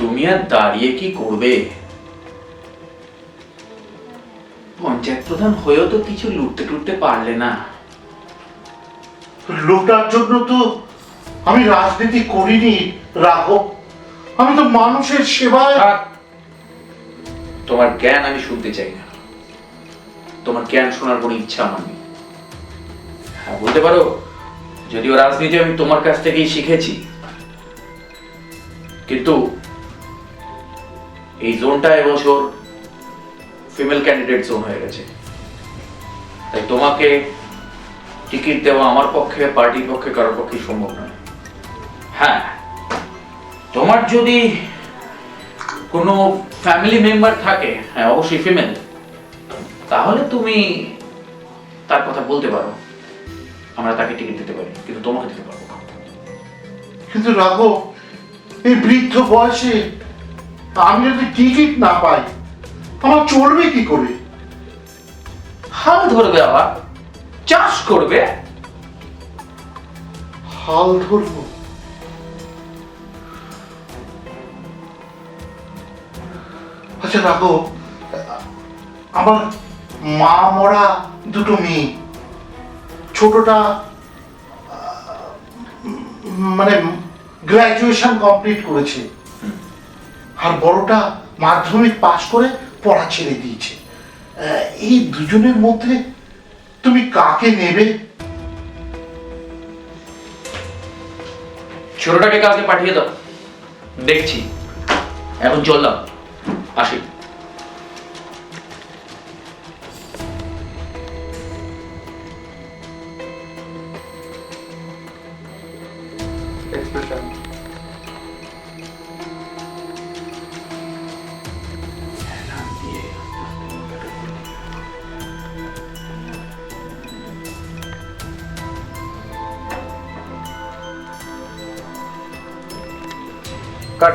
তুমি আর দাঁড়িয়ে কি করবে? পঞ্চায়েত প্রধান হয়েও তো কিছু লুটতে টুটতে পারলে না। লোটার জন্য তো আমি রাজনীতি করিনি রাঘব। আমি তো মানুষের সেবায় তোমার জ্ঞান আমি শুনতে চাই না। তোমার জ্ঞান শোনার কোনো ইচ্ছা আমার নেই। হ্যাঁ বলতে পারো যদিও রাজনীতি আমি তোমার কাছ থেকেই শিখেছি। কিন্তু এই জোনটা এবছর ফিমেল ক্যান্ডিডেট জোন হয়ে গেছে। তাই তোমাকে টিকিট দেওয়া আমার পক্ষে পার্টির পক্ষে, কারোর পক্ষে সম্ভব নয়। হ্যাঁ তোমার যদি কোনো ফ্যামিলি মেম্বার থাকে হ্যাঁ অবশ্যই ফিমেল তাহলে তুমি তার কথা বলতে পারো। আমরা তাকে টিকিট দিতে পারি, কিন্তু তোমাকে দিতে পারব কিন্তু রাঘব, এই বৃদ্ধ বয়সে আমি যদি টিকিট না পাই আমার চলবে কি করে? হাল ধরবে আবার। চাষ করবে। হাল ধরবো? আচ্ছা রাঘব আমার মা মরা দুটো মেয়ে। ছোটটা মানে গ্র্যাজুয়েশন কমপ্লিট করেছে। আর বড়টা মাধ্যমিক পাশ করে পড়া ছেড়ে দিয়েছে। এই দুজনের মধ্যে তুমি কাকে নেবে? ছোটটাকে কালকে পাঠিয়ে দাও। দেখছি। এখন চললাম। আসি। Expression. কাট